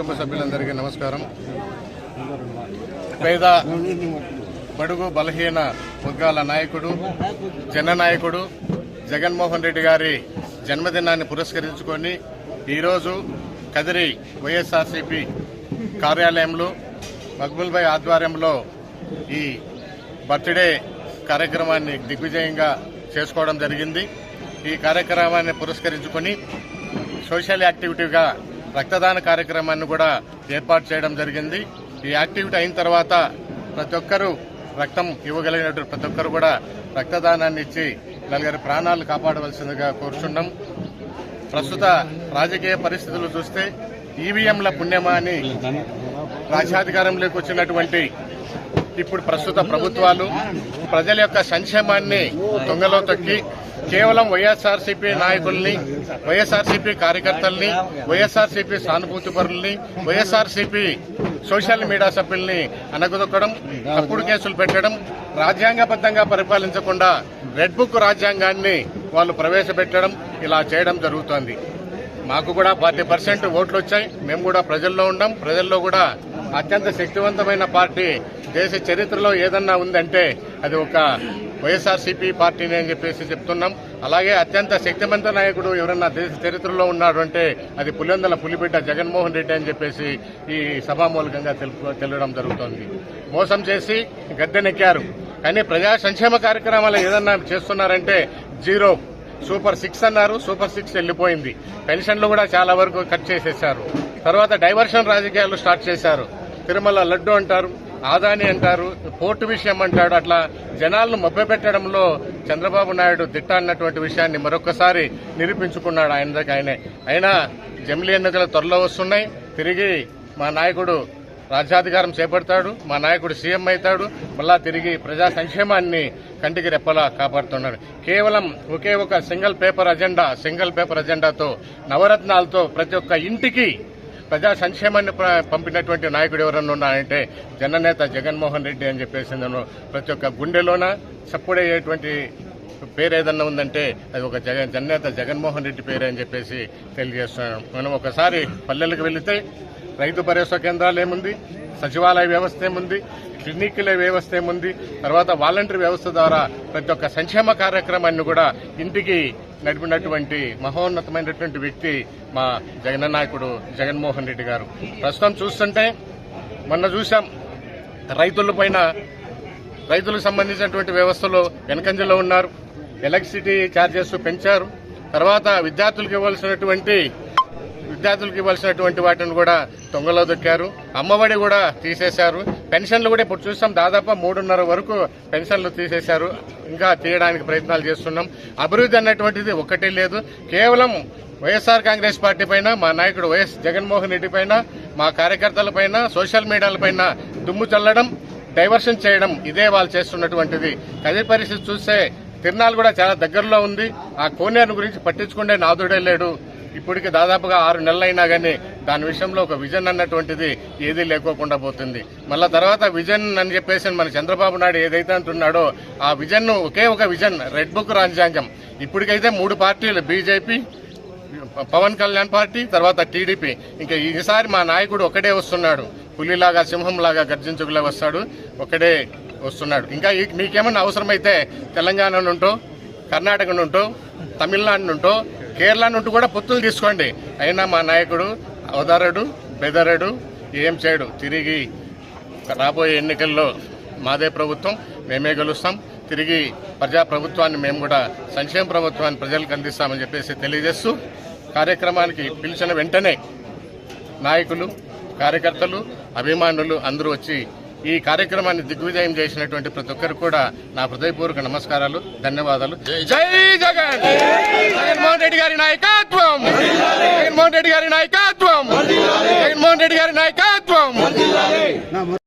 కుటుంబ సభ్యులందరికీ నమస్కారం. పేద బడుగు బలహీన వర్గాల నాయకుడు జననాయకుడు జగన్మోహన్ రెడ్డి గారి జన్మదినాన్ని పురస్కరించుకొని ఈరోజు కదిరి వైఎస్ఆర్సీపీ కార్యాలయంలో మక్బుల్ భాయ్ ఆధ్వర్యంలో ఈ బర్త్డే కార్యక్రమాన్ని దిగ్విజయంగా చేసుకోవడం జరిగింది. ఈ కార్యక్రమాన్ని పురస్కరించుకొని సోషల్ యాక్టివిటీగా రక్తదాన కార్యక్రమాన్ని కూడా ఏర్పాటు చేయడం జరిగింది. ఈ యాక్టివిటీ అయిన తర్వాత ప్రతి ఒక్కరూ రక్తం ఇవ్వగలిగినటువంటి ప్రతి ఒక్కరు కూడా రక్తదానాన్ని ఇచ్చి నలుగురి ప్రాణాలు కాపాడవలసిందిగా కోరుచున్నాం. ప్రస్తుత రాజకీయ పరిస్థితులు చూస్తే ఈవీఎంల పుణ్యమా అని రాజ్యాధికారంలోకి వచ్చినటువంటి ఇప్పుడు ప్రస్తుత ప్రభుత్వాలు ప్రజల యొక్క సంక్షేమాన్ని దొంగలో తొక్కి కేవలం వైఎస్ఆర్సీపీ నాయకుల్ని వైఎస్ఆర్సీపీ కార్యకర్తల్ని వైఎస్ఆర్సీపీ సానుభూతి పరుల్ని వైఎస్ఆర్సీపీ సోషల్ మీడియా సభ్యుల్ని అనగదొక్కడం తప్పుడు కేసులు పెట్టడం రాజ్యాంగబద్ధంగా పరిపాలించకుండా రెడ్ బుక్ రాజ్యాంగాన్ని వాళ్ళు ప్రవేశపెట్టడం ఇలా చేయడం జరుగుతోంది. మాకు కూడా ఫార్టీ పర్సెంట్ ఓట్లు వచ్చాయి. మేము కూడా ప్రజల్లో ఉన్నాం ప్రజల్లో కూడా అత్యంత శక్తివంతమైన పార్టీ దేశ చరిత్రలో ఏదన్నా ఉందంటే అది ఒక వైఎస్ఆర్సీపీ పార్టీని అని చెప్పేసి చెప్తున్నాం. అలాగే అత్యంత శక్తివంత నాయకుడు ఎవరన్నా దేశ చరిత్రలో ఉన్నాడు అంటే అది పులివెందల పులిబిడ్డ జగన్మోహన్ రెడ్డి అని చెప్పేసి ఈ సభామూలకంగా తెలుపు తెలియడం జరుగుతోంది. మోసం చేసి గద్దెనెక్కారు. కానీ ప్రజా సంక్షేమ కార్యక్రమాలు ఏదన్నా చేస్తున్నారంటే జీరో. సూపర్ సిక్స్ అన్నారు. సూపర్ సిక్స్ వెళ్ళిపోయింది. పెన్షన్లు కూడా చాలా వరకు కట్ చేసేశారు. తర్వాత డైవర్షన్ రాజకీయాలు స్టార్ట్ చేశారు. తిరుమల లడ్డు అంటారు. ఆదాని అంటారు పోర్టు విషయం అంటాడు. అట్లా జనాలను మభ్యపెట్టడంలో చంద్రబాబు నాయుడు దిట్ట అన్నటువంటి విషయాన్ని మరొకసారి నిరూపించుకున్నాడు ఆయన దగ్గర ఆయనే. అయినా జమిలీ ఎన్నికలు త్వరలో వస్తున్నాయి. తిరిగి మా నాయకుడు రాజ్యాధికారం చేపడతాడు. మా నాయకుడు సీఎం అవుతాడు. మళ్ళా తిరిగి ప్రజా సంక్షేమాన్ని కంటికి రెప్పలా కాపాడుతున్నాడు. కేవలం ఒకే ఒక single paper agenda single paper అజెండాతో నవరత్నాలతో ప్రతి ఒక్క ఇంటికి ప్రజా సంక్షేమాన్ని పంపినటువంటి నాయకుడు ఎవరన్నా ఉన్నారంటే జననేత జగన్మోహన్ రెడ్డి అని చెప్పేసి నేను ప్రతి ఒక్క గుండెలోన చప్పుడయ్యేటువంటి పేరు ఏదన్నా ఉందంటే అది ఒక జగన్ జననేత జగన్మోహన్ రెడ్డి పేరు అని చెప్పేసి తెలియజేస్తున్నాను. మనం ఒకసారి పల్లెలకు వెళితే రైతు భరోసా కేంద్రాలు ఏముంది? సచివాలయ వ్యవస్థ ఏముంది? క్లినిక్ల వ్యవస్థ ఏముంది? తర్వాత వాలంటరీ వ్యవస్థ ద్వారా ప్రతి ఒక్క సంక్షేమ కార్యక్రమాన్ని కూడా ఇంటికి నడిపినటువంటి మహోన్నతమైనటువంటి వ్యక్తి మా జగన్ నాయకుడు జగన్మోహన్ రెడ్డి గారు. ప్రస్తుతం చూస్తుంటే మొన్న చూసాం రైతుల పైన రైతులకు సంబంధించినటువంటి వ్యవస్థలో వెనకంజలో ఉన్నారు. ఎలక్ట్రిసిటీ ఛార్జెస్ పెంచారు. తర్వాత విద్యార్థులకు ఇవ్వాల్సినటువంటి విద్యార్థులకు ఇవ్వాల్సినటువంటి వాటిని కూడా తొంగలో దొక్కారు. అమ్మఒడి కూడా తీసేశారు. పెన్షన్లు కూడా ఇప్పుడు చూస్తాం దాదాపు మూడున్నర వరకు పెన్షన్లు తీసేశారు. ఇంకా తీయడానికి ప్రయత్నాలు చేస్తున్నాం. అభివృద్ధి అన్నటువంటిది ఒక్కటే లేదు. కేవలం వైఎస్ఆర్ కాంగ్రెస్ పార్టీ పైన మా నాయకుడు వైఎస్ జగన్మోహన్ రెడ్డి పైన మా కార్యకర్తల పైన సోషల్ మీడియాల పైన దుమ్ము చల్లడం డైవర్షన్ చేయడం ఇదే వాళ్ళు చేస్తున్నటువంటిది. అదే పరిస్థితి చూస్తే తిరునాళ్ళు కూడా చాలా దగ్గరలో ఉంది. ఆ కోనేరు గురించి పట్టించుకునే నాదుడే లేడు. ఇప్పటికి దాదాపుగా ఆరు నెలలైనా కానీ దాని విషయంలో ఒక విజన్ అన్నటువంటిది ఏదీ లేకోకుండా పోతుంది. మళ్ళా తర్వాత విజన్ అని చెప్పేసి మన చంద్రబాబు నాయుడు ఏదైతే అంటున్నాడో ఆ విజన్ ఒకే ఒక విజన్ రెడ్ బుక్ రాజ్యాంగం. ఇప్పటికైతే మూడు పార్టీలు బీజేపీ పవన్ కళ్యాణ్ పార్టీ తర్వాత టీడీపీ. ఇంకా ఈసారి మా నాయకుడు ఒకడే వస్తున్నాడు. పులిలాగా సింహంలాగా గర్జించుకులా వస్తాడు. ఒకడే వస్తున్నాడు. ఇంకా మీకేమన్నా అవసరమైతే తెలంగాణ నుంటో కర్ణాటక నుంటో తమిళనాడు నుంటో కేరళ నుండి కూడా పొత్తులు తీసుకోండి. అయినా మా నాయకుడు అవదారడు బెదరడు ఏం చేయడు తిరిగి రాబోయే ఎన్నికల్లో మాదే ప్రభుత్వం మేమే గెలుస్తాం. తిరిగి ప్రజా ప్రభుత్వాన్ని మేము కూడా సంక్షేమ ప్రభుత్వాన్ని ప్రజలకు అందిస్తామని చెప్పేసి తెలియజేస్తూ కార్యక్రమానికి పిలిచిన వెంటనే నాయకులు కార్యకర్తలు అభిమానులు అందరూ వచ్చి ఈ కార్యక్రమాన్ని దిగ్విజయం చేసినటువంటి ప్రతి ఒక్కరు కూడా నా హృదయపూర్వక నమస్కారాలు ధన్యవాదాలు. జై జగన్! జగన్మోహన్